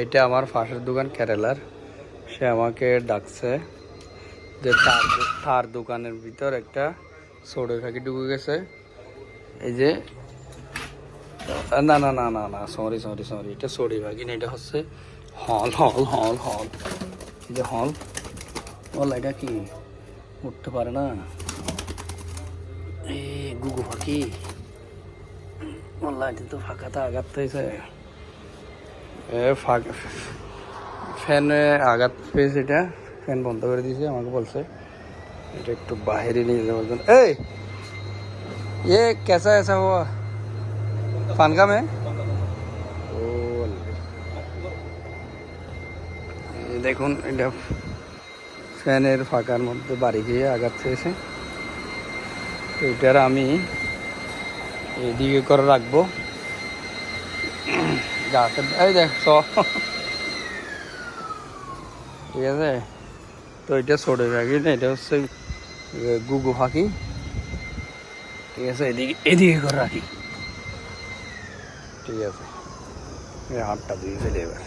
এটা আমার পাশের দোকান, কেরালার। সে আমাকে ডাকছে যে তার তার দোকানের ভিতর একটা সোডে ফাঁকি ঢুকে গেছে। এই যে না না না না না সরি সরি সরি এটা সোডে ফাঁকি না, এটা হচ্ছে হল হল হল হল। এই যে হল হল এটা কি? উঠতে পারে না। এই গুগু ফাঁকি। মোল্লা এটা তো ফাঁকাতে আঘাত হয়েছে। ফ্যানে আঘাত পেয়েছে এটা ফ্যান বন্ধ করে দিয়েছে আমাকে বলছে এটা একটু বাইরে নিয়ে যাওয়ার জন্য এই ये कैसा ऐसा हुआ फानका में ও এই দেখুন এটা ফ্যানের ফাঁকার মধ্যে বাড়ি গিয়ে আঘাত পেয়েছে তো এটার আমি এদিকে করে রাখবো যাতে এই দেখ ঠিক আছে তো এটা ছোটো পাখি না এটা হচ্ছে গুগু পাখি ঠিক আছে এদিকে এদিকে করে রাখি। ঠিক আছে। হাতটা দিয়ে এবার।